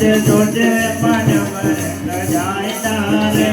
જોજે જોજે માનવ જાય તારે.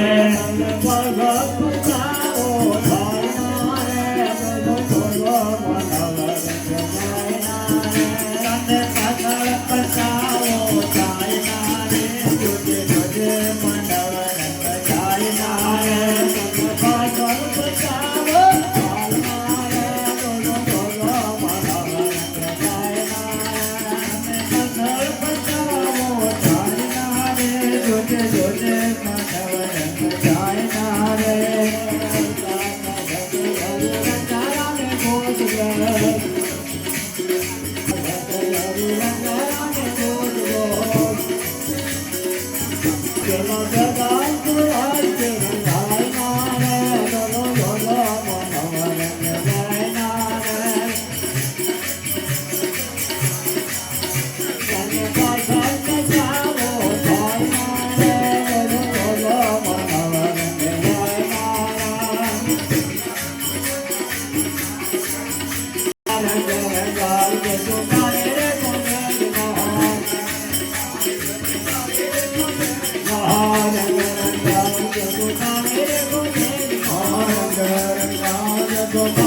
go.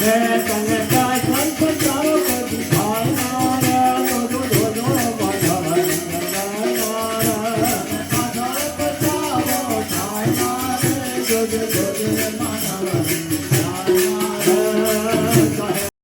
Yes, yes, yes.